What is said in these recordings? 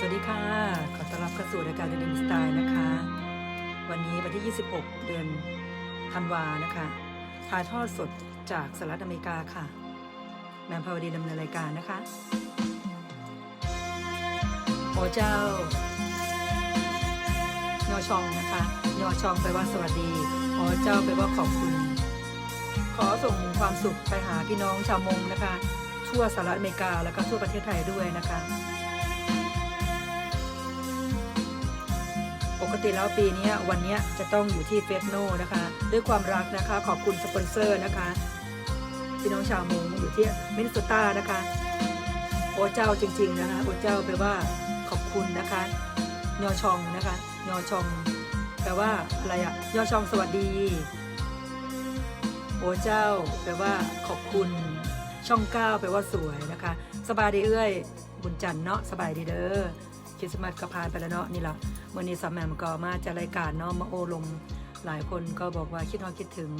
สวัสดีค่ะ ขอต้อนรับเข้าสู่รายการเดนิมสไตล์นะคะ วันนี้วันที่ 26 เดือนธันวานะคะถ่ายทอดสดจากสหรัฐอเมริกาค่ะ แมมพาวดีดำเนินรายการนะคะโอเจ้ายอชองนะคะยอชองแปลว่าสวัสดีโอเจ้าแปลว่าขอบคุณ ขอส่งความสุขไปหาพี่น้องชาวมงนะคะ ทั่วสหรัฐอเมริกาแล้วก็ทั่วประเทศไทยด้วยนะคะ กติแล้วปีนี้วันนี้จะต้องอยู่ที่เฟสโนนะคะ ด้วยความรักนะคะ ขอบคุณสปอนเซอร์นะคะ พี่น้องชาวมงอยู่ที่มินนิโซตานะคะ โอเจ้าจริง ๆ นะคะโอเจ้าแปลว่าขอบคุณนะคะยอชองนะคะยอชอง แปลว่าอะไรอะยอชองสวัสดีโอเจ้า แปลว่าขอบคุณ ช่องเก้าแปลว่าสวยนะคะ สบายดีเอ้ย บุญจันทร์เนาะสบายดีเด้อ คริสต์มาสก็ผ่านไปแล้วเนาะนี่ละวันนี้สามแหมมก็มาจะรายการเนาะมาโอลมหลายคนก็บอกว่าคิดฮอดคิดถึง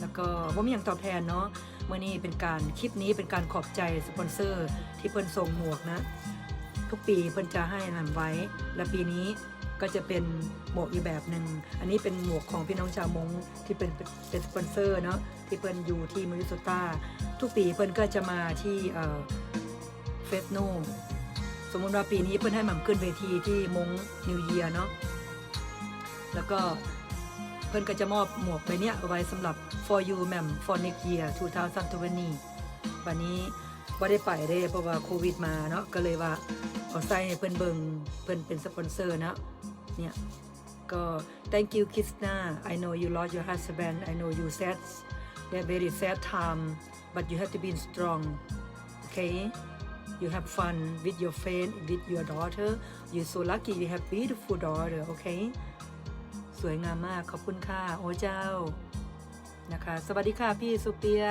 แล้วก็ว่ามีอย่างตอบแทนเนาะเมื่อนี้เป็นการคลิปนี้เป็นการขอบใจสปอนเซอร์ ที่เพิ่นส่งหมวกนะ ทุกปีเพิ่นจะให้นไว้ และปีนี้ก็จะเป็นหมวกอีกแบบหนึ่ง อันนี้เป็นหมวกของพี่น้องชาวมงที่เป็นเป็นสปอนเซอร์เนาะที่เพิ่นอยู่ที่มินนิโซตาทุกปีเพิ่นก็จะมาที่เฟสโน สมมติว่าปีนี้เพิ่นให้หม่ำขึ้นเวทีที่มงนิวเยียเนาะแล้วก็เพิ่นก็จะมอบหมวกใบเนี้ยเอาไว้สำหรับ for you ma'am for next year 2020วันนี้บ่ได้ไปเด้เพราะว่าโควิดมาเนาะก็เลยว่าเอาใส่ให้เพิ่นเบิงเพิ่นเป็นสปอนเซอร์นะเนี่ยก็ thank you Krishna I know you lost your husband I know you sad that very sad time but you have to be strong okay you have fun with your friend with your daughter you so lucky you have beautiful daughter okay สวยงามมากขอบคุณค่ะ โอ้เจ้านะคะ สวัสดีค่ะพี่สุเปีย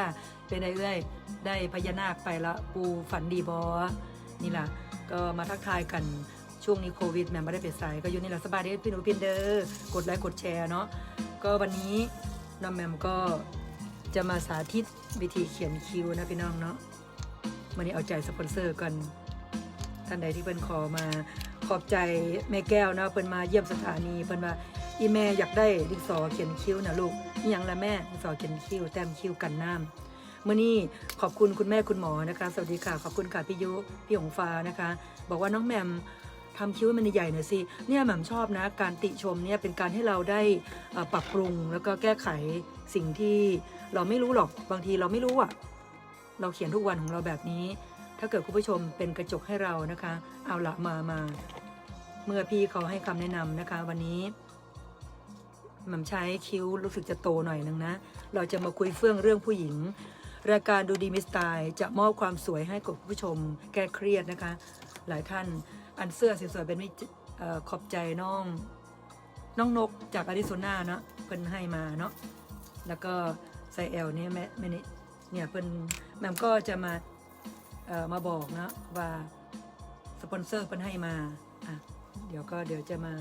เป็นไงเอ้ยได้พญานาคไปละปูฝันดีบอนี่ล่ะ ก็มาทักทายกันช่วงนี้โควิดแม่ไม่ได้ไปใส่ก็อยู่นี่แหละสบายดีพี่หนูพินเดอร์กดไลค์กดแชร์เนาะก็วันนี้น้องแมมก็จะมาสาธิตวิธีเขียนคิวนะพี่น้องเนาะ วันนี้เอาใจสปอนเซอร์กันท่านใดที่เพิ่นขอมาขอบใจแม่แก้วนะเพิ่นมาเยี่ยมสถานีเพิ่นว่าอีแม่อยากได้ดินสอเขียนคิ้วนะลูกนี่ยังละแม่ดินสอเขียนคิ้วแต้มคิ้วกันน้ำเมื่อนี้ขอบคุณคุณแม่คุณหมอนะคะ สวัสดีค่ะขอบคุณค่ะพี่ยุพี่หงฟ้านะคะ บอกว่าน้องแหมมทำคิ้วมันใหญ่หน่อยสิเนี่ยแหม่มชอบนะ การติชมเนี่ยเป็นการให้เราได้ปรับปรุงแล้วก็แก้ไขสิ่งที่เราไม่รู้หรอกบางทีเราไม่รู้อะ เราเขียนทุกวันของเราแบบนี้ ถ้าเกิดคุณผู้ชมเป็นกระจกให้เรานะคะ เอาละมามาเมื่อพี่เขาให้คำแนะนำนะคะ วันนี้หม่ำใช้คิ้วรู้สึกจะโตหน่อยนึงนะ เราจะมาคุยเฟื่องเรื่องผู้หญิง รายการดูดีมิสไตล์จะมอบความสวยให้กับผู้ชม แก้เครียดนะคะ หลายท่านอันเสื้อสวยๆเป็นมิเอ่อขอบใจน้อง น้องนกจากอาริโซนาเนาะเพิ่นให้มาเนาะแล้วก็ไซแอลเนี่ยแม่แม่นี่ เนี่ยเพิ่นแมมก็จะมาเอ่อมาบอกนะว่าสปอนเซอร์เพิ่นให้มาอะเดี๋ยวก็เดี๋ยวจะมา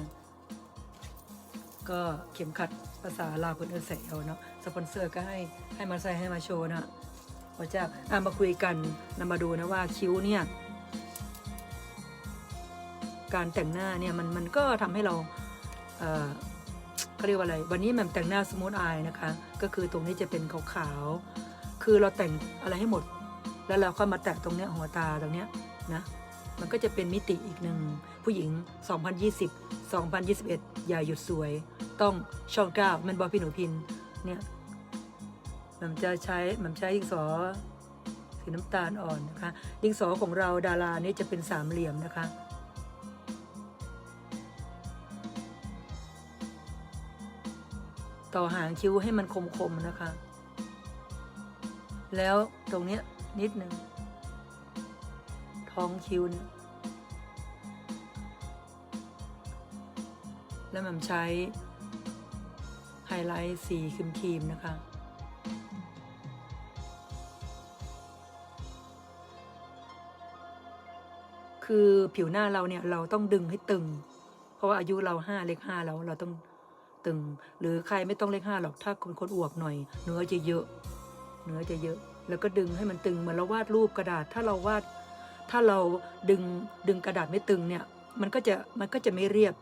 ก็เข็มขัดภาษาลาวเพิ่นเออใส่เอาเนาะสปอนเซอร์ก็ให้ให้มาใส่ให้มาโชว์นะพระเจ้าอะมาคุยกันนำมาดูนะว่าคิ้วเนี่ยการแต่งหน้าเนี่ยมันมันก็ทำให้เราเอ่อเขาเรียกว่าอะไร วันนี้แหม่มแต่งหน้าสมูทอายนะคะ ก็คือตรงนี้จะเป็นขาวๆ คือเราแต่งอะไรให้หมด แล้วเราก็มาแตะตรงเนี้ยหัวตาตรงเนี้ยนะ มันก็จะเป็นมิติอีกหนึ่งผู้หญิง 2020 2021 อย่าหยุดสวย ต้องช่องเก้ามันบอพี่หนูพินเนี่ยมันจะใช้มันใช้ดินสอสีน้ำตาลอ่อนนะคะ ดินสอของเราดารานี่จะเป็นสามเหลี่ยมนะคะต่อหางคิ้วให้มันคมๆนะคะ แล้วตรงเนี้ยนิดหนึ่งท้องคิ้วนแล้วมันใช้ไฮไลท์สีครีมๆนะคะคือผิวหน้าเราเนี่ยเราต้องดึงให้ตึง เพราะว่าอายุเราห้าเลขห้าแล้วเราต้องตึง หรือใครไม่ต้องเลขห้าหรอกถ้าคนคนอวบหน่อยเนื้อจะเยอะ เนื้อจะเยอะ แล้วก็ดึงให้มันตึงเหมือนเราวาดรูปกระดาษ ถ้าเราวาด ถ้าเราดึงดึงกระดาษไม่ตึงเนี่ย มันก็จะมันก็จะไม่เรียบ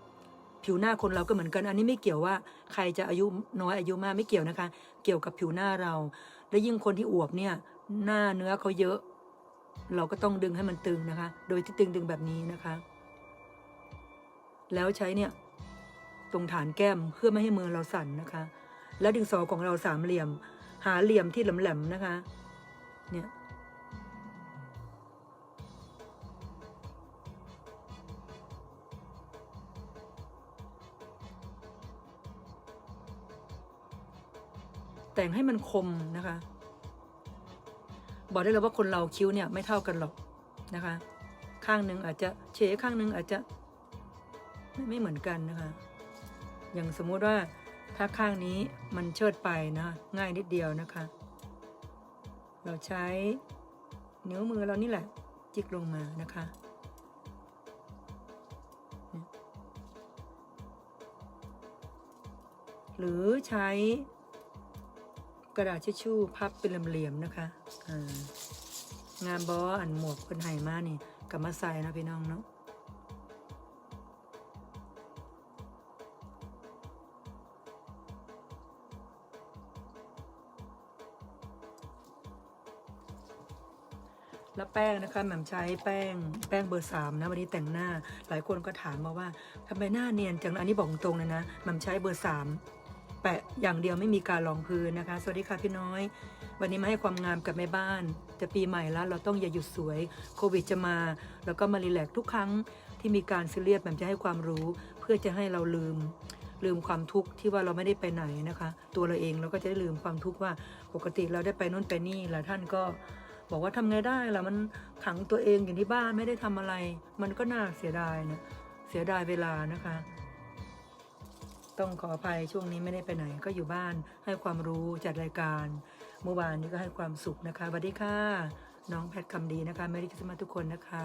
ผิวหน้าคนเราก็เหมือนกัน อันนี้ไม่เกี่ยวว่าใครจะอายุน้อยอายุมากไม่เกี่ยวนะคะ เกี่ยวกับผิวหน้าเรา และยิ่งคนที่อวบเนี่ย หน้าเนื้อเขาเยอะ เราก็ต้องดึงให้มันตึงนะคะ โดยที่ตึงดึงแบบนี้นะคะ แล้วใช้เนี่ยตรงฐานแก้มเพื่อไม่ให้มือเราสั่นนะคะ แล้วดินสอของเราสามเหลี่ยม หาเหลี่ยมที่แหลมๆนะคะ เนี่ยแต่งให้มันคมนะคะ บอกได้เลยว่าคนเราคิ้วเนี่ยไม่เท่ากันหรอกนะคะ ข้างหนึ่งอาจจะเฉยข้างหนึ่งอาจจะไม่ไม่เหมือนกันนะคะ อย่างสมมุติว่า ถ้าข้างนี้มันเชิดไปนะง่ายนิดเดียวนะคะ เราใช้นิ้วมือเรานี่แหละ จิกลงมานะคะ หรือใช้กระดาษทิชชู่พับเป็นเหลี่ยมๆนะคะงานบออันหมวกคนไห้มานี่กลับมาใส่นะพี่น้องเนาะ แล้วแป้งนะคะแหม่มใช้แป้งแป้งเบอร์สามนะวันนี้แต่งหน้า หลายคนก็ถามมาว่าทำไมหน้าเนียนจังอันนี้บอกตรงเลยนะแหม่มใช้เบอร์สามแปะอย่างเดียวไม่มีการรองพื้นนะคะ สวัสดีค่ะพี่น้อย วันนี้มาให้ความงามกับแม่บ้าน จะปีใหม่แล้วเราต้องอย่าหยุดสวยโควิดจะมา แล้วก็มารีแลกทุกครั้งที่มีการซีเรียสแหม่มจะให้ความรู้ เพื่อจะให้เราลืมลืมความทุกข์ที่ว่าเราไม่ได้ไปไหนนะคะ ตัวเราเองเราก็จะได้ลืมความทุกข์ว่าปกติเราได้ไปนู่นไปนี่หลายท่านก็ บอกว่าทำไงได้ล่ะมันขังตัวเองอยู่ที่บ้านไม่ได้ทำอะไร มันก็น่าเสียดายนะเสียดายเวลานะคะ ต้องขออภัยช่วงนี้ไม่ได้ไปไหนก็อยู่บ้านให้ความรู้จัดรายการเมื่อวานนี้ก็ให้ความสุขนะคะสวัสดีค่ะ น้องแพทคำดีนะคะไม่ได้คิดมาทุกคนนะคะ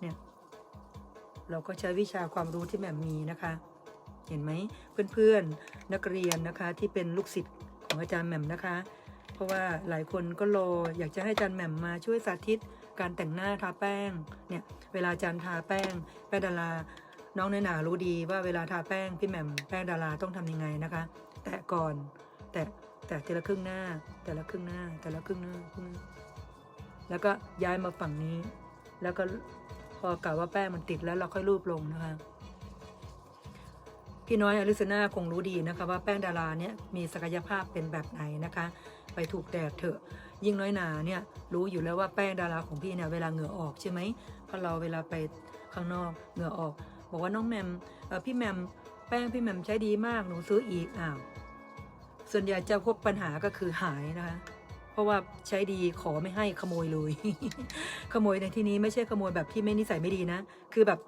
เนี่ยเราก็ใช้วิชาความรู้ที่แหม่มมีนะคะ เห็นไหมเพื่อนๆนักเรียนนะคะที่เป็นลูกศิษย์ของอาจารย์แหม่มนะคะ ราะว่าหลายคนก็รออยากจะให้อาจารย์แหม่มมาช่วยสาธิตการแต่งหน้าทาแป้งเนี่ยเวลาอาจารย์ทาแป้ง แป้งดารา น้องเนหนารู้ดีว่าเวลาทาแป้งพี่แหม่มแป้งดาราต้องทำยังไงนะคะ แตะก่อนแตะแตะทีละครึ่งหน้า แต่ละครึ่งหน้า แต่ละครึ่งหน้าครึ่งหน้า แล้วก็ย้ายมาฝั่งนี้ แล้วก็พอกะว่าแป้งมันติดแล้วเราค่อยรูปลงนะคะ พี่น้อยอลิซนาคงรู้ดีนะคะว่าแป้งดาราเนี่ยมีศักยภาพเป็นแบบไหนนะคะ ไปถูกแดดเถอะ ยิ่งน้อยหนาเนี่ยรู้อยู่แล้วว่าแป้งดาราของพี่เนี่ยเวลาเหงื่อออกใช่ไหมพราะเราเวลาไปข้างนอกเหงื่อออก บอกว่าน้องแมมเอ่อพี่แมมแป้งพี่แมมใช้ดีมากหนูซื้ออีกอ้าวส่วนใหญ่จะพบปัญหาก็คือหายนะคะเพราะว่าใช้ดีขอไม่ให้ขโมยเลย ขโมยในที่นี้ไม่ใช่ขโมยแบบที่ไม่นิสัยไม่ดีนะ คือแบบ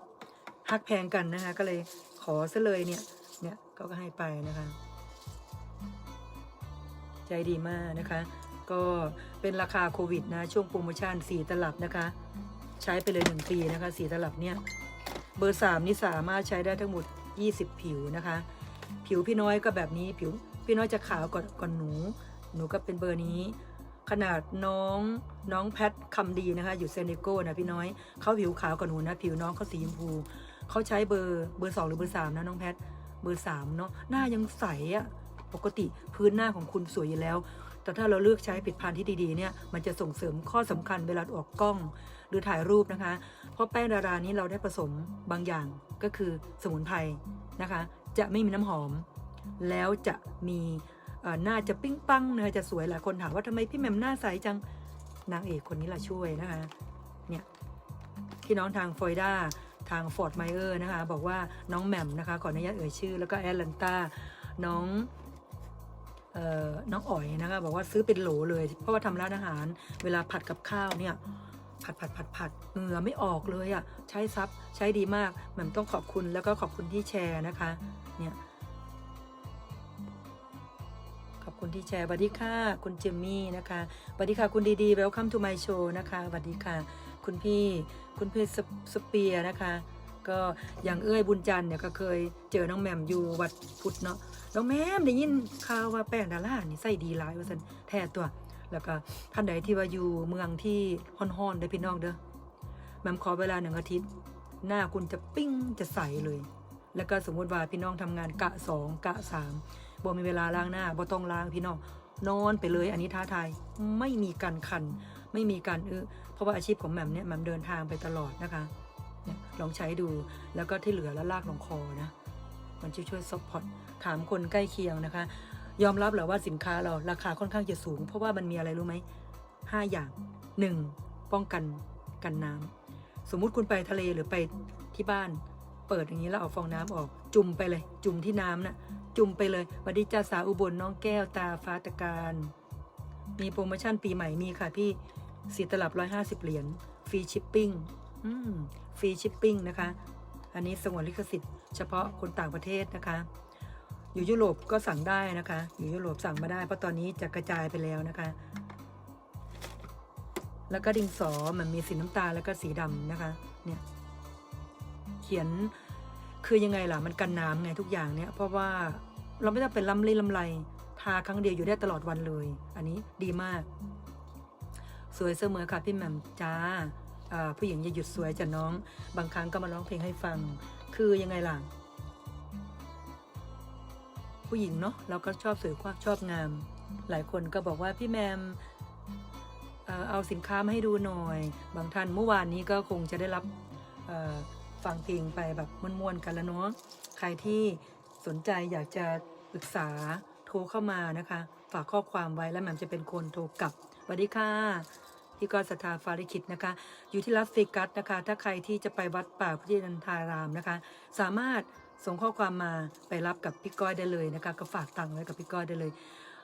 ฮักแพงกันนะคะก็เลยขอซะเลยเนี่ยเนี่ยเขาก็ให้ไปนะคะ ใจดีมากนะคะ ก็เป็นราคาโควิดนะ ช่วงโปรโมชั่น4ตลับนะคะ ใช้ไปเลย1ปีนะคะ4ตลับเนี่ยเบอร์3นี่สามารถใช้ได้ทั้งหมด 20 ผิวนะคะ ผิวพี่น้อยก็แบบนี้ผิวพี่น้อยจะขาวกว่ากว่าหนู หนูก็เป็นเบอร์นี้ ขนาดน้องน้องแพทคำดีนะคะ อยู่เซนเนโก้นะพี่น้อยเขาผิวขาวกว่าหนูนะผิวน้องเขาสีชมพูเขาใช้เบอร์เบอร์สองหรือเบอร์สามนะน้องแพทเบอร์สามเนาะหน้ายังใสอะ ปกติพื้นหน้าของคุณสวยอยู่แล้ว แต่ถ้าเราเลือกใช้ผลิดพันธุ์ที่ดีๆเนี่ยมันจะส่งเสริมข้อสำคัญเวลาออกกล้อง หรือถ่ายรูปนะคะ เพราะแป้งดารานี้เราได้ผสมบางอย่างก็คือสมุนไพรนะคะ จะไม่มีน้ำหอม แล้วจะมีหน้าจะปิ้งปังนะคะจะสวยหลายคนถามว่าทำไมพี่แหม่มหน้าใสจังนางเอกคนนี้ละช่วยนะคะเนี่ยพี่น้องทางฟลอริดาทางฟอร์ดไมเออร์นะคะ บอกว่าน้องแหม่มนะคะขออนุญาตเอ่ยชื่อ แล้วก็แอตแลนตาน้อง น้องอ๋อยนะคะบอกว่าซื้อเป็นโหลเลย เพราะว่าทำร้านอาหาร เวลาผัดกับข้าวเนี่ยผัดผัดผัดผัดเหงื่อไม่ออกเลยอะ่ะใช้ซับใช้ดีมากแหม่มต้องขอบคุณแล้วก็ขอบคุณที่แชร์นะคะเนี่ยขอบคุณที่แชร์สวัสดีค่ะ คุณเจมมี่นะคะสวัสดีค่ะ คุณดีดี welcome to my show นะคะสวัสดีค่ะ คุณพี่ คุณพี่สสเปียร์นะคะ ก็อย่างเอ้ยบุญจันทร์เนี่ยก็เคยเจอน้องแหม่มอยู่วัดพุทธเนาะน้องแหม่มได้ยินข่าวว่าแป้งดารานี่ใส่ดีหลายว่าสันแท้ตัว แล้วก็ท่านใดที่ว่าอยู่เมืองที่ฮ้อนๆได้พี่น้องเด้อแหม่มขอเวลาหนึ่งอาทิตย์ หน้าคุณจะปิ้งจะใสเลย แล้วก็สมมติว่าพี่น้องทำงานกะสองกะสามบ่มีเวลาล้างหน้าบ่ต้องล้างพี่น้องนอนไปเลยอันนี้ท้าทายไม่มีการคัน ไม่มีการเออเพราะว่าอาชีพของแหม่มเนี่ยแหม่มเดินทางไปตลอดนะคะ เนี่ยลองใช้ดูแล้วก็ที่เหลือแล้วลากลงคอนะ มันจะช่วยซัพพอร์ตถามคนใกล้เคียงนะคะ ยอมรับแหละว่าสินค้าเราราคาค่อนข้างจะสูง เพราะว่ามันมีอะไรรู้ไหมห้าอย่างหนึ่งป้องกันกันน้ำสมมุติคุณไปทะเลหรือไปที่บ้าน เปิดอย่างนี้แล้วเอาฟองน้ำออก จุ่มไปเลย จุ่มที่น้ำน่ะจุ่มไปเลยวัดดีจ้าสาวอุบลน้องแก้วตาฟ้าตะการมีโปรโมชั่นปีใหม่มีค่ะพี่สีตลับร้อยห้าสิบเหรียญฟรีชิปปิ้งอืม ฟรีชิปปิ้งนะคะ อันนี้สงวนลิขสิทธิ์เฉพาะคนต่างประเทศนะคะ อยู่ยุโรปก็สั่งได้นะคะ อยู่ยุโรปสั่งมาได้เพราะตอนนี้จะกระจายไปแล้วนะคะ แล้วก็ดินสอมันมีสีน้ำตาลแล้วก็สีดำนะคะ เนี่ย เขียนคือยังไงล่ะมันกันน้ำไงทุกอย่างเนี่ย เพราะว่าเราไม่ต้องเป็นลำลีลำไรทาครั้งเดียวอยู่ได้ตลอดวันเลย อันนี้ดีมาก สวยเสมอค่ะพี่แหม่มจ้า ผู้หญิงอย่าหยุดสวยจ้ะน้อง บางครั้งก็มาร้องเพลงให้ฟัง คือยังไงล่ะ ผู้หญิงเนาะเราก็ชอบสวยความชอบงาม หลายคนก็บอกว่าพี่แมมเอาสินค้ามาให้ดูหน่อย บางท่านเมื่อวานนี้ก็คงจะได้รับฟังเพลงไปแบบม่วนๆกันแล้วเนาะ ใครที่สนใจอยากจะปรึกษาโทรเข้ามานะคะ ฝากข้อความไว้แล้วแมมจะเป็นคนโทรกลับสวัสดีค่ะ พี่กรศรัทธาฟาริคิดนะคะ อยู่ที่ลาสเวกัสนะคะ ถ้าใครที่จะไปวัดป่าพุทธินันทารามนะคะ สามารถส่งข้อความมาไปรับกับพี่ก้อยได้เลยนะคะ ก็ฝากตังค์ไว้กับพี่ก้อยได้เลย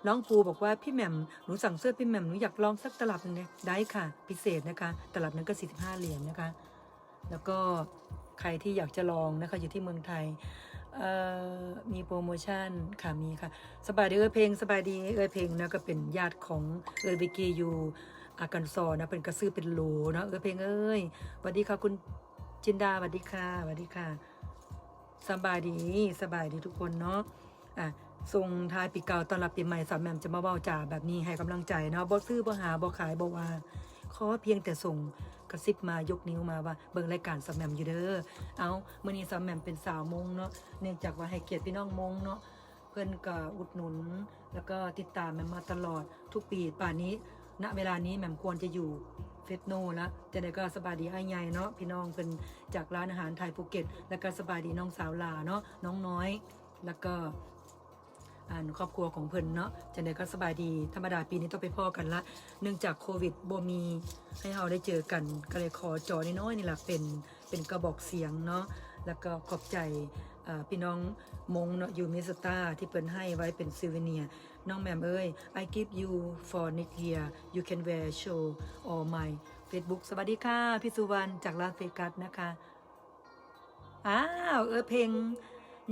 น้องปูบอกว่าพี่แหม่มหนูสั่งเสื้อพี่แหม่มหนูอยากลองสักตลับนึงเนี่ยได้ค่ะ พิเศษนะคะ ตลับนั้นก็ 45 เหรียญนะคะ แล้วก็ใครที่อยากจะลองนะคะอยู่ที่เมืองไทยมีโปรโมชั่นค่ะมีค่ะ สบายดีเอ้ยเพลงสบายดีเอ้ยเพลงนะก็เป็นญาติของเอ้ยบิกกี้ยู อากันซอนะเป็นกระซื้อเป็นโหลเนาะเอ้ยเพลงเอ้ยสวัสดีค่ะคุณจินดาสวัสดีค่ะสวัสดีค่ะสบายดีสบายดีทุกคนเนาะอะส่งทายปีเก่าตอนรับปีใหม่สามแหม่มจะมาเว้าจ่าแบบนี้ให้กำลังใจเนาะบ่ซื้อบ่หาบ่ขายบ่ว่าขอเพียงแต่ส่งกระซิบมายกนิ้วมาว่าเบิ่งรายการสามแหม่มอยู่เด้อเอาเมื้อนี้สามแหม่มเป็นสาวมงเนาะเนื่องจากว่าให้เกียรติพี่น้องมงเนาะเพิ่อนก็อุดหนุน แล้วก็ติดตามแมมมาตลอดทุกปีป่านนี้ ณเวลานี้แหม่มควรจะอยู่เฟสโนแล้วจะได้ก็สบายดีไอ้ใหญ่เนาะพี่น้องเป็นจากร้านอาหารไทยภูเก็ต แล้วก็สบายดีน้องสาวลาเนาะน้องน้อย แล้วก็อ่านครอบครัวของเพิ่นเนาะจะได้ก็สบายดีธรรมดาปีนี้ต้องไปพ่อกันละ เนื่องจากโควิดบ่มีให้เราได้เจอกันก็เลยขอจอน้อยๆนี่แหละเป็นเป็นกระบอกเสียงเนาะแล้วก็ขอบใจพี่น้องมงเนาะยูมิสตาที่เพิ่นให้ไว้เป็นซิวเนีย น้องแหมมเอ้ย I give you for next year you can wear show or my Facebook สวัสดีค่ะ พี่สุวรรณจากลาสเวกัสนะคะ อ้าว เออเพลง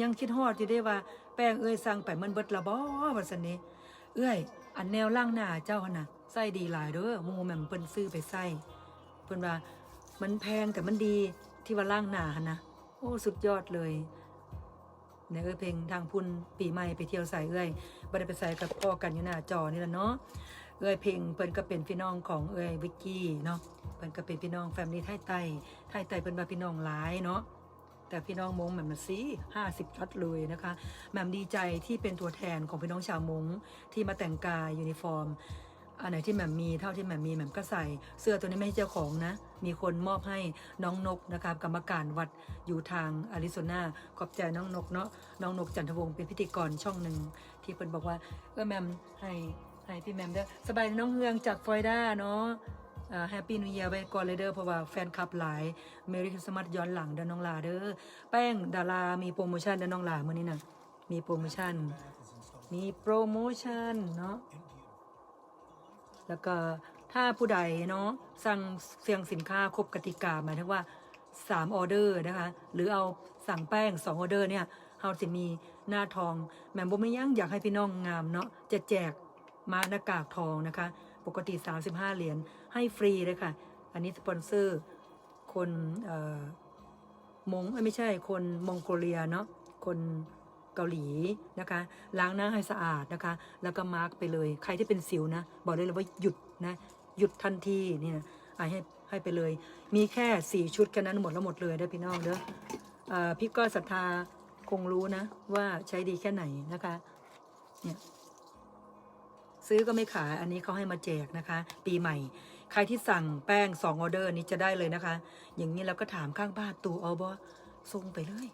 ยังคิดฮอดอยู่ได้ว่า แป้งเอ้ยสั่งไปมันเบิดละบ่ว่าซั่นนี้ เอ้ย อันแนวล่างหน้าเจ้าน่ะใส่ดีหลายเด้อมูแหม่มเพิ่นซื้อไปใส่เพิ่นว่ามันแพงแต่มันดีที่ว่าล่างหน้าหนะ โอ้ สุดยอดเลย นี่ยเอ้ยเพลงทางพุ่นปีใหม่ไปเที่ยวใส่เอ้ยบ่ได้ไปใส่กับพ่อกันอยู่หน้าจอนี่แหละเนาะเอ้ยเพลงเพิ่นก็เป็นพี่น้องของเอ้ยวิกกี้เนาะเพิ่นก็เป็นพี่น้องแฟมิลี่ไทยไต้ไทยไต้เพิ่นว่าพี่น้องหลายเนาะแต่พี่น้องมงแหม่มมาสิห้าสิบช็อตเลยนะคะแหม่มดีใจที่เป็นตัวแทนของพี่น้องชาวมงที่มาแต่งกายยูนิฟอร์ม อันไหนที่แหม่มมีเท่าที่แหม่มมีแหม่มก็ใส่ เสื้อตัวนี้ไม่ใช่เจ้าของนะ มีคนมอบให้น้องนกนะครับกรรมการวัดอยู่ทางอาริโซนาขอบใจน้องนกเนาะน้องนกจันทวงศ์เป็นพิธีกรช่องหนึ่งที่เพิ่นบอกว่าเออแหม่มให้ให้พี่แหม่มเด้อสบายน้องเฮืองจากฟลอริดาเนาะแฮปปี้นิว e ย r ไว้ก่อนเลยเด้อเพราะว่าแฟนคลับหลายเมริคริสต์มาสย้อนหลังเด้อน้องลาเด้อแป้งดารามีโปรโมชั่นเด้อน้องลาเมื้อนี้นะมีโปรโมชั่นมีโปรโมชั่นเนาะ แล้วก็ถ้าผู้ใดเนาะสั่งเสียงสินค้าครบกติกาหมายถึงว่า3ออเดอร์นะคะ หรือเอาสั่งแป้ง 2 ออเดอร์เนี่ยเฮาจะมีหน้าทองแหม่มบ่ไม่ยั้งอยากให้พี่น้องงามเนาะจะแจกมาหน้ากากทองนะคะ ปกติ 35 เหรียญให้ฟรีเลยค่ะ อันนี้สปอนเซอร์ คนเอ่อมงไม่ใช่คนมองโกเลียเนาะคน เกาหลีนะคะ ล้างหน้าให้สะอาดนะคะ แล้วก็มาร์กไปเลย ใครที่เป็นสิวนะ บอกได้เลยว่าหยุดนะ หยุดทันทีนี่นะให้ให้ไปเลย มีแค่สี่ชุดแค่นั้นหมดแล้วหมดเลยเด้พี่น้องเด้อเอ่อพี่ก็ศรัทธาคงรู้นะ ว่าใช้ดีแค่ไหนนะคะ เนี่ยซื้อก็ไม่ขายอันนี้เขาให้มาแจกนะคะ ปีใหม่ ใครที่สั่งแป้งสองออเดอร์นี้จะได้เลยนะคะ อย่างนี้เราก็ถามข้างบ้านตูเอาบ่ส่งไปเลย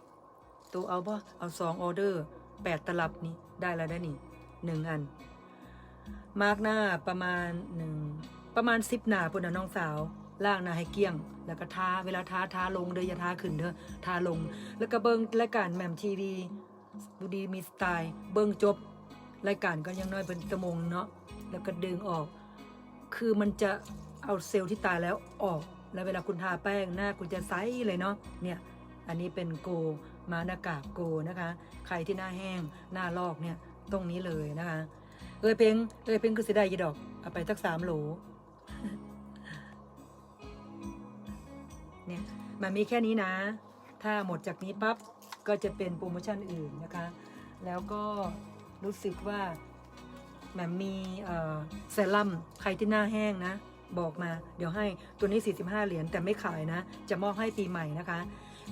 ตูเอาบ่เอาสองออเดอร์แปดตลับนี่ได้แล้วได้นี่หนึ่งอัน มาร์กหน้าประมาณหนึ่งประมาณสิบหน้าปุ่นนะน้องสาวล่างหน้าให้เกลี้ยง แล้วก็ทาเวลาทาทาลงเด้ออย่าทาขึ้นเด้อทาลง แล้วก็เบิ้งรายการแหม่มทีวีดูดีมีสไตล์ เบิ้งจบ รายการก็ยังน้อยเป็นชั่วโมงเนาะแล้วก็ดึงออก คือมันจะเอาเซลล์ที่ตายแล้วออก แล้วเวลาคุณทาแป้งหน้าคุณจะใสเลยเนาะเนี่ยอันนี้เป็นโก มานากากโกนะคะ ใครที่หน้าแห้งหน้าลอกเนี่ยตรงนี้เลยนะคะ เอ้ยเพ็งเอ้ยเพ็งคือเสียดายยีดอกเอาไปสักสามโหลเนี่ยมันมีแค่นี้นะ ถ้าหมดจากนี้ปั๊บก็จะเป็นโปรโมชั่นอื่นนะคะ แล้วก็รู้สึกว่าแหมมมีเซรั่มใครที่หน้าแห้งนะ บอกมา เดี๋ยวให้ตัวนี้ 45 เหรียญแต่ไม่ขายนะ จะมอบให้ปีใหม่นะคะ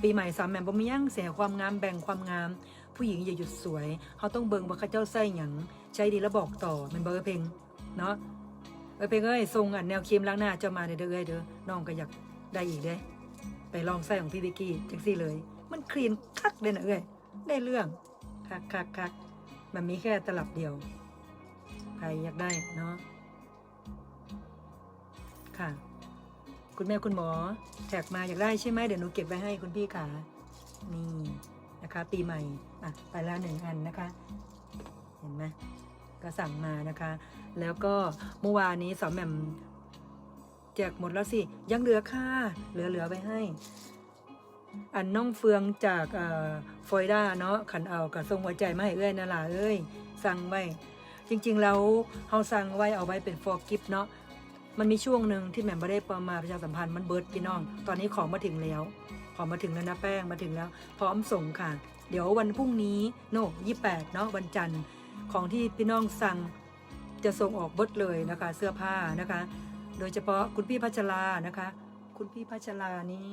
ปีใหม่สามแหมมบ่มียั่งเสียความงามแบ่งความงาม ผู้หญิงอย่าหยุดสวยเขาต้องเบิ่งว่าข้าเจ้าไส้หยังใช้ดีแล้วบอกต่อมันเบอร์เพลงเนาะเออเพลงเอ้ยทรงอันแนวครีมล้างหน้าเจ้ามาเด้อเด้อเอ้เด้อน้องก็อยากได้อีกเด้ไปลองไส้ของพี่วิกกี้จังซี่เลย มันคลีนคักเลยนะเอ้ยได้เรื่องคักคักคักมันมีแค่ตลับเดียวใครอยากได้เนาะค่ะ คุณแม่คุณหมอแท็กมาอยากได้ใช่ไหมเดี๋ยวหนูเก็บไว้ให้คุณพี่ขานี่นะคะ ปีใหม่อะไปล้วหนึ่งอันนะคะ เห็นไหมก็สั่งมานะคะ แล้วก็เมื่อวานนี้สาวแหม่มแจกหมดแล้วสิ ยังเหลือค่ะเหลือเหลือไว้ให้ อันน้องเฟืองจากเอ่อฟลอริดาเนาะขันเอากับทรงหัวใจมาให้เอ้ยนั่นล่ะเอ้ย สั่งไว้ จริง ๆ แล้วเขาสั่งไว้เอาไว้เป็นฟอร์กิฟเนาะ มันมีช่วงหนึ่งที่แหม่มไม่ได้ประมาประชาสัมพันธ์มันเบิร์ดพี่น้อง ตอนนี้ของมาถึงแล้ว ของมาถึงแล้วนะแป้งมาถึงแล้ว พร้อมส่งค่ะ เดี๋ยววันพรุ่งนี้โน่ยี่แปดเนาะวันจันทร์ของที่พี่น้องสั่งจะส่งออกเบิดเลยนะคะ เสื้อผ้านะคะ โดยเฉพาะคุณพี่พัชรานะคะ คุณพี่พัชรานี้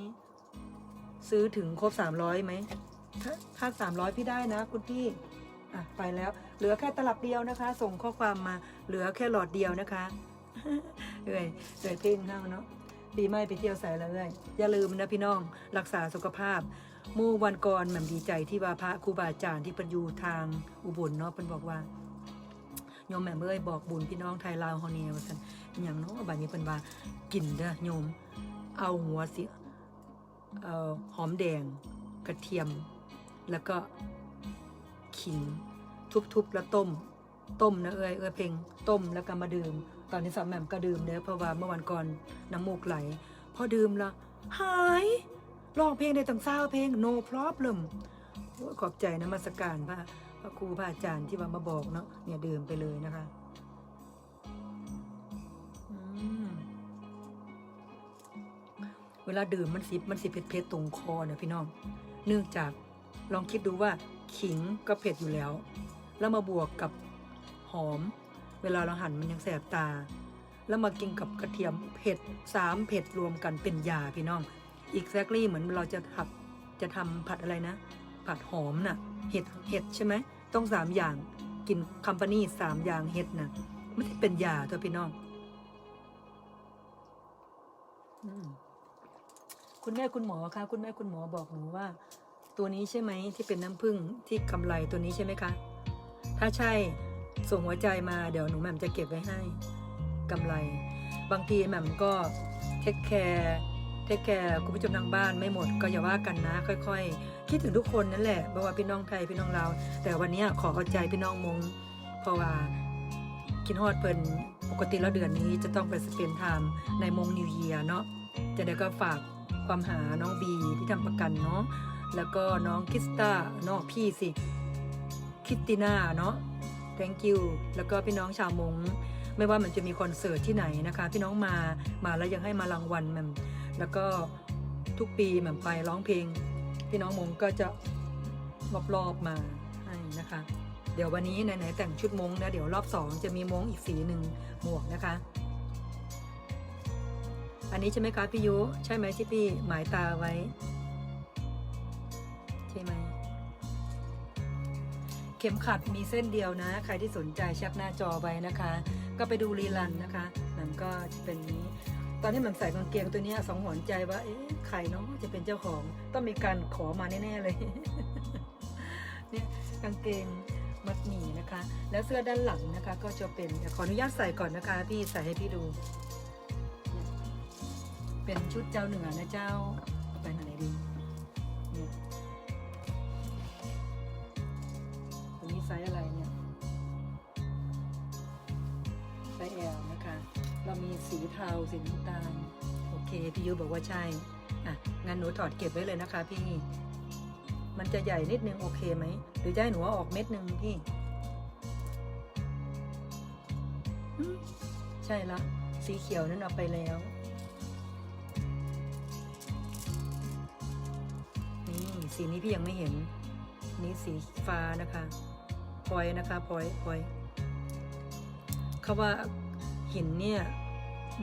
ซื้อถึงครบ300ไหมถ้าถ้า300พี่ได้นะ คุณพี่อะไปแล้ว เหลือแค่ตลับเดียวนะคะ ส่งข้อความมาเหลือแค่หลอดเดียวนะคะ เอ้ยเอ้ยเพ่งเข้าเนาะปีใหม่ไปเที่ยวใส่แล้วเลยอย่าลืมนะพี่น้องรักษาสุขภาพมื่วันก่อนแหม่มดีใจที่ว่าพระครูบาอาจารย์ที่เปันอยู่ทางอุบลเนาะเพิ่นบอกว่าโยมแหม่มเอ้ยบอกบุญพี่น้องไทยลาวเฮาเนี่ยว่าซั่นอย่างเนาะบัดนี้เพิ่นว่ากินเด้อโยม เอาหัวสิเอ่อหอมแดง กระเทียม แล้วก็ขิง ทุบๆแล้วต้ม ต้มนะเอ้ยเอ้ยเพลงต้มแล้วก็มาดื่ม ตอนนี้สาวแหม่มก็ดื่มเด้อเพราะว่าเมื่อวันก่อนน้ำมูกไหล พอดื่มล้วหายร้องเพลงได้ตั้งเศร้าเพลง no problem ขอบใจนะมาสการพระพระครูพระอาจารย์ที่ว่ามาบอกเนาะเนี่ยดื่มไปเลยนะคะเวลาดื่มมันสิมันสิเผ็ดเผ็ดตรงคอเนี่ยพี่น้อง เนื่องจากลองคิดดูว่าขิงก็เผ็ดอยู่แล้ว แล้วมาบวกกับหอม เวลาเราหั่นมันยังแสบตา แล้วมากินกับกระเทียมเผ็ดสามเผ็ดรวมกันเป็นยาพี่น้อง อีกแซกลี่เหมือนเราจะผัดจะทำผัดอะไรนะ ผัดหอมน่ะ เห็ดเห็ดใช่ไหมต้องสามอย่างกินคัมปานี่สามอย่างเห็ดน่ะไม่ได้เป็นยาตัวพี่น้องอคุณแม่คุณหมอคะคุณแม่คุณหมอบอกหนูว่า ตัวนี้ใช่ไหมที่เป็นน้ำผึ้งที่กำไรตัวนี้ใช่ไหมคะ ถ้าใช่ ส่งหัวใจมาเดี๋ยวหนูแหม่มจะเก็บไว้ให้กำไร บางทีแหม่มก็เทคแคร์เทคแคร์คุณผู้ชมทางบ้านไม่หมดก็อย่าว่ากันนะ ค่อย ๆ คิดถึงทุกคนนั่นแหละไม่ว่าพี่น้องไทยพี่น้องลาวแต่วันนี้ขอเอาใจพี่น้องมง เพราะว่าคิดฮอดเพิ่นปกติแล้วเดือนนี้จะต้องไปสเปนไทม์ในมงนิวเยียเนาะจะได้ก็ฝากความหาน้องบีที่ทำประกันเนาะแล้วก็น้องคิสตาน้องพี่สิคิตติน่าเนาะ thank you แล้วก็พี่น้องชาวมงไม่ว่ามันจะมีคอนเสิร์ตที่ไหนนะคะ พี่น้องมามาแล้วยังให้มารางวัลแมมแล้วก็ทุกปีแหม่มไปร้องเพลง พี่น้องมงก็จะรอบๆมาให้นะคะ เดี๋ยววันนี้ไหนๆแต่งชุดมงนะเดี๋ยวรอบสองจะมีมงอีกสีหนึ่งหมวกนะคะ อันนี้ใช่ไหมคะพี่ยุใช่ไหมที่พี่หมายตาไว้ เข็มขัดมีเส้นเดียวนะ ใครที่สนใจแชปหน้าจอไว้นะคะ ก็ไปดูรีลันนะคะมันก็จะเป็นนี้ ตอนนี้มันใส่กางเกงตัวนี้สองหวนใจว่าเอ๊ะใครเนาะจะเป็นเจ้าของ ต้องมีการขอมาแน่ๆเลยเนี่ยกางเกงมัดหมี่นะคะ แล้วเสื้อด้านหลังนะคะ ก็จะเป็นขออนุญาตใส่ก่อนนะคะ พี่ใส่ให้พี่ดู เป็นชุดเจ้าเหนือนะเจ้า สีเทาสีน้ำตาล โอเค พี่ยุบอกว่าใช่ อะ งั้นหนูถอดเก็บไว้เลยนะคะพี่ มันจะใหญ่นิดนึงโอเคไหม หรือจะให้หนูอาออกเม็ดนึงพี่ ใช่ละ สีเขียวนั้นเอาไปแล้ว นี่สีนี้พี่ยังไม่เห็น นี่สีฟ้านะคะพลอยนะคะพลอยพลอยเขาว่าหินเนี่ย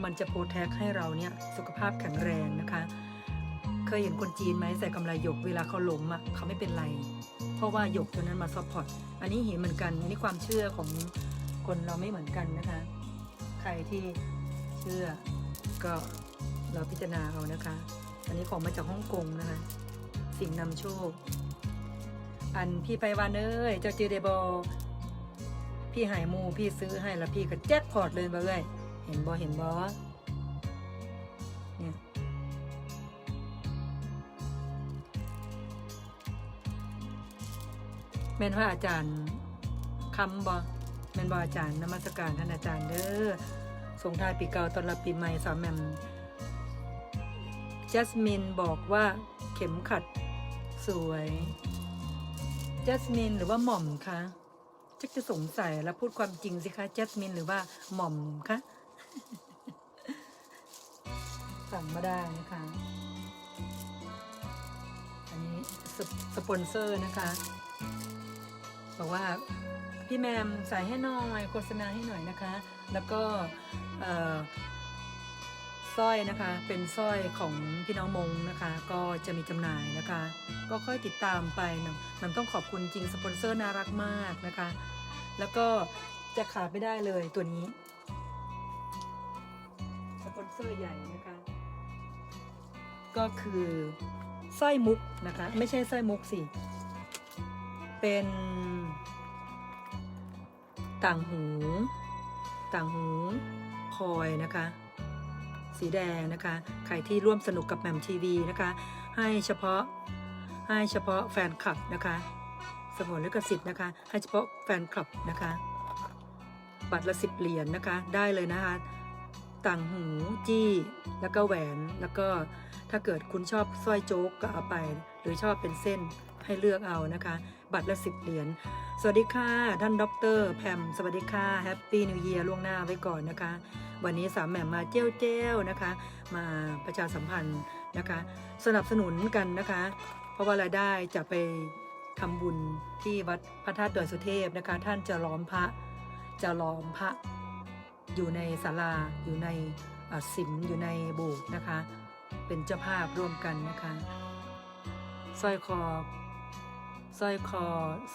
มันจะโปรแทคให้เราเนี่ยสุขภาพแข็งแรงนะคะ เคยเห็นคนจีนไหมใส่กำไรหยกเวลาเขาล้มอะเขาไม่เป็นไร เพราะว่าหยกตัวนั้นมาซัพพอร์ตอันนี้เหินเหมือนกันอันนี้ความเชื่อของคนเราไม่เหมือนกันนะคะ ใครที่เชื่อก็เราพิจารณาเอานะคะ อันนี้ของมาจากฮ่องกงนะคะ สิ่งนำโชค อันพี่ไปวานเอ้ยเจ้าจือเดบอพี่หายมูพี่ซื้อให้แล้วพี่ก็แจ็คพอตเลยบ่เอ้ย เห็นบอเห็นบอเนี่ยแม่นว่าอาจารย์คำบอแม่นบออาจารย์นมัสการท่านอาจารย์เด้อส่งท้ายปีเก่าตอนรับปีใหม่สาวแหมมจัสมินบอกว่าเข็มขัดสวยจัสมินหรือว่าหม่อมคะชักจะสงสัยแล้วพูดความจริงสิคะจัสมินหรือว่าหม่อมคะ สั่งมาได้นะคะ อันนี้สปสปอนเซอร์นะคะบอกว่าพี่แมมใส่ให้หน่อยโฆษณาให้หน่อยนะคะ แล้วก็สร้อยนะคะเป็นสร้อยของพี่น้องมงนะคะ ก็จะมีจำหน่ายนะคะ ก็ค่อยติดตามไปนะมันต้องขอบคุณจริงสปอนเซอร์น่ารักมากนะคะ แล้วก็จะขาดไม่ได้เลยตัวนี้ เซอร์ใหญ่นะคะ ก็คือไส้มุกนะคะ ไม่ใช่ไส้มุกสิ เป็นต่างหู ต่างหูพลอยนะคะ สีแดงนะคะ ใครที่ร่วมสนุกกับแหม่มทีวีนะคะ ให้เฉพาะให้เฉพาะแฟนคลับนะคะ สมวนลิขสิทธิ์นะคะ ให้เฉพาะแฟนคลับนะคะ บัตรละสิบเหรียญนะคะ ได้เลยนะคะ ต่างหูจี้ แล้วก็แหวน แล้วก็ถ้าเกิดคุณชอบสร้อยโจ๊กก็เอาไป หรือชอบเป็นเส้นให้เลือกเอานะคะ บัตรละสิบเหรียญ สวัสดีค่ะ ท่านด็อกเตอร์แพม สวัสดีค่ะแฮปปี้นิว e ย r ล่วงหน้าไว้ก่อนนะคะ วันนี้สามแหม่มมาเจ้าเจ้นะคะ มาประชาสัมพันธ์นะคะ สนับสนุนกันนะคะ เพราะว่ารายได้จะไปทำบุญที่วัดพระธาตุดอยสุเทพนะคะ ท่านจะล้อมพระจะล้อมพระ อยู่ในศาลาอยู่ในสิมอยู่ในโบสถ์นะคะ เป็นเจ้าภาพร่วมกันนะคะสร้อยคอสร้อยคอ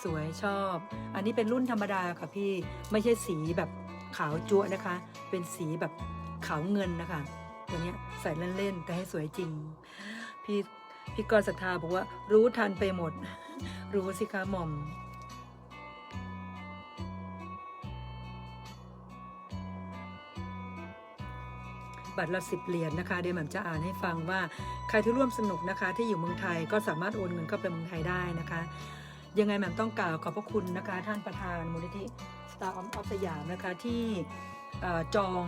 สวยชอบ อันนี้เป็นรุ่นธรรมดาค่ะพี่ไม่ใช่สีแบบขาวจั๊วนะคะ เป็นสีแบบขาวเงินนะคะ ตัวเนี้ยใส่เล่นๆแต่ให้สวยจริง พี่พี่กรศรัทธาบอกว่ารู้ทันไปหมด รู้สิคะหม่อม บัตรละสิบเหรียญนะคะ เดี๋ยวแหม่มจะอ่านให้ฟังว่าใครที่ร่วมสนุกนะคะ ที่อยู่เมืองไทยก็สามารถโอนเงินเข้าไปเมืองไทยได้นะคะ ยังไงแหม่มต้องกล่าวขอบพระคุณนะคะ ท่านประธานมูลนิธิ Star of of สยามนะคะที่จอง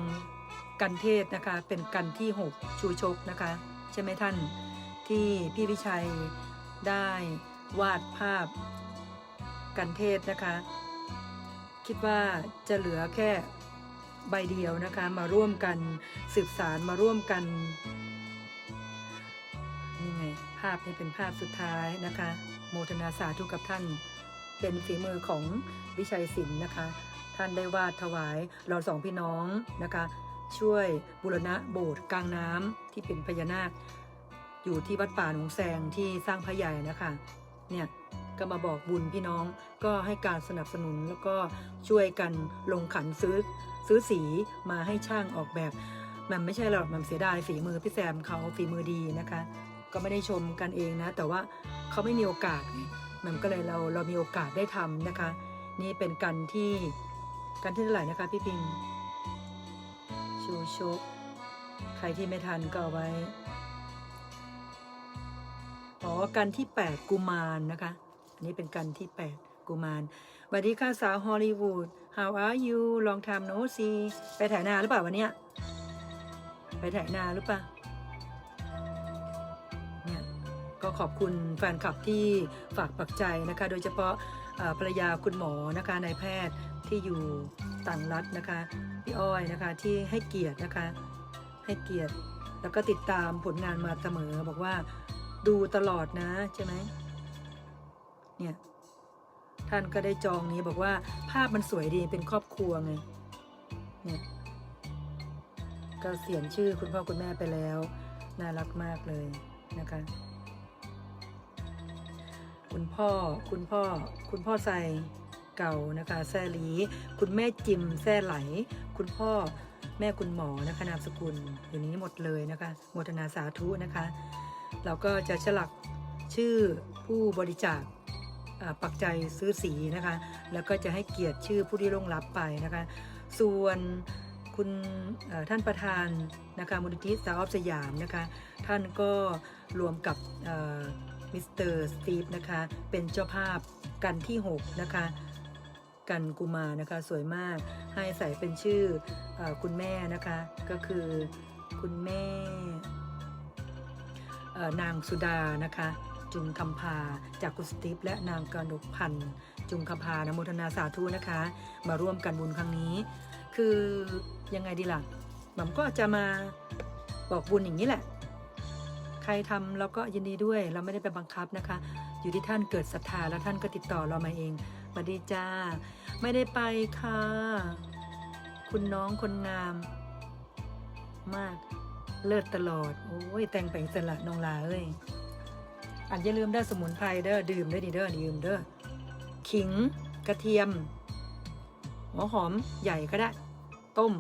กันเทศนะคะเป็นกันที่ 6 ชูชกนะคะใช่ไหมท่านที่พี่วิชัยได้วาดภาพกันเทศนะคะ คิดว่าจะเหลือแค่ ใบเดียวนะคะมาร่วมกันสืบสารมาร่วมกันนี่ไงภาพนี้เป็นภาพสุดท้ายนะคะ โมทนาสาธุกับท่านเป็นฝีมือของวิชัยศิลป์นะคะ ท่านได้วาดถวายเราสองพี่น้องนะคะ ช่วยบูรณะโบสถ์กลางน้ำที่เป็นพญานาค อยู่ที่วัดป่าหนองแซงที่สร้างพระใหญ่นะคะเนี่ยก็มาบอกบุญพี่น้องก็ให้การสนับสนุนแล้วก็ช่วยกันลงขันซื้อ ซื้อสีมาให้ช่างออกแบบ มันไม่ใช่หรอกมันเสียดายฝีมือพี่แซมเขาฝีมือดีนะคะ ก็ไม่ได้ชมกันเองนะ แต่ว่าเขาไม่มีโอกาสไงมันก็เลยเราเรามีโอกาสได้ทำนะคะ นี่เป็นกันที่กันที่เท่าไหร่นะคะพี่พิมชูชกใครที่ไม่ทันก็เอาไว้อ๋อกันที่ 8 กุมารนะคะ อันนี้เป็นกันที่ 8 กุมารสวัสดีค่ะสาวฮอลลีวูด How are you long time no see ไปถ่ายนาหรือเปล่าวันเนี้ยไปถ่ายนาหรือเปล่าเนี่ยก็ขอบคุณแฟนคลับที่ฝากปักใจนะคะ โดยเฉพาะภรรยาคุณหมอนะคะนายแพทย์ที่อยู่ต่างรัฐนะคะพี่อ้อยนะคะที่ให้เกียรตินะคะ ให้เกียรติแล้วก็ติดตามผลงานมาเสมอบอกว่าดูตลอดนะใช่ไหมเนี่ย ท่านก็ได้จองนี้บอกว่าภาพมันสวยดีเป็นครอบครัวไงเนี่ยก็เสียนชื่อคุณพ่อคุณแม่ไปแล้ว น่ารักมากเลยนะคะ คุณพ่อคุณพ่อคุณพ่อใส่เก่านะคะแซ่ลี คุณแม่จิมแซ่ไหล คุณพ่อแม่คุณหมอนะคะนามสกุลอย่างนี้หมดเลยนะคะโมทนาสาธุนะคะ เราก็จะฉลักชื่อผู้บริจาค ปักใจซื้อสีนะคะ แล้วก็จะให้เกียรติชื่อผู้ที่ร่วงรับไปนะคะ ส่วนคุณท่านประธานนะคะมูลนิธิสาวออฟสยามนะคะ ท่านก็รวมกับมิสเตอร์สตีฟนะคะ เป็นเจ้าภาพกันที่ 6 นะคะ กันกุมานะคะ สวยมากให้ใส่เป็นชื่ออคุณแม่นะคะ ก็คือคุณแม่นางสุดานะคะ จุงคำพา จากคุณสติฟและนางกนกพันธ์จุงคำพานโมทนาสาธุนะคะ มาร่วมกันบุญครั้งนี้ คือยังไงดีล่ะหม่ำก็จะมาบอกบุญอย่างนี้แหละ ใครทำเราก็ยินดีด้วยเราไม่ได้ไปบังคับนะคะ อยู่ที่ท่านเกิดศรัทธาแล้วท่านก็ติดต่อเรามาเองสวัสดีจ้า ไม่ได้ไปค่ะ คุณน้องคนงาม มากเลิศตลอด โอ้ยแต่งแปลงสละนองลาเอ้ย อันอย่าลืมเด้อสมุนไพรเด้อดื่มเด้อดีเด้อดื่มเด้อขิงกระเทียมหัวหอมใหญ่ก็ได้ ต้ม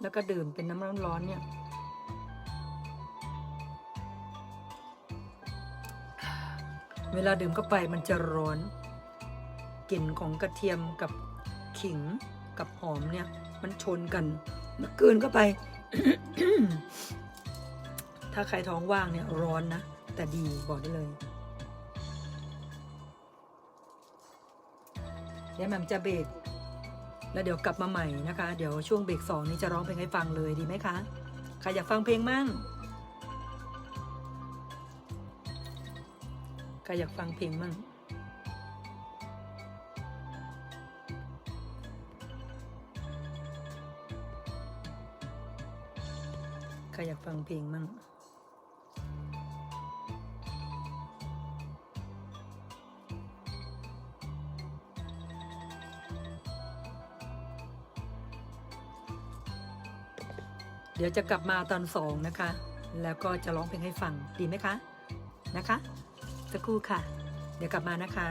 แล้วก็ดื่มเป็นน้ำร้อนๆเนี่ยเวลาดื่มเข้าไปมันจะร้อนกลิ่นของกระเทียมกับขิงกับหอมเนี่ย มันชนกันมันกลืนเข้าไป ถ้าใครท้องว่างเนี่ยร้อนนะ แต่ดีบอกได้เลย เดี๋ยวแหม่มจะเบรกแล้วเดี๋ยวกลับมาใหม่นะคะ เดี๋ยวช่วงเบรกสองนี้จะร้องเพลงให้ฟังเลยดีไหมคะใครอยากฟังเพลงมั่งใครอยากฟังเพลงมั่งใครอยากฟังเพลงมั่ง ดี๋ยวจะกลับมาตอนสองนะคะ แล้วก็จะร้องเพลงให้ฟังดีไหมคะนะคะ สักครู่ค่ะ เดี๋ยวกลับมานะคะ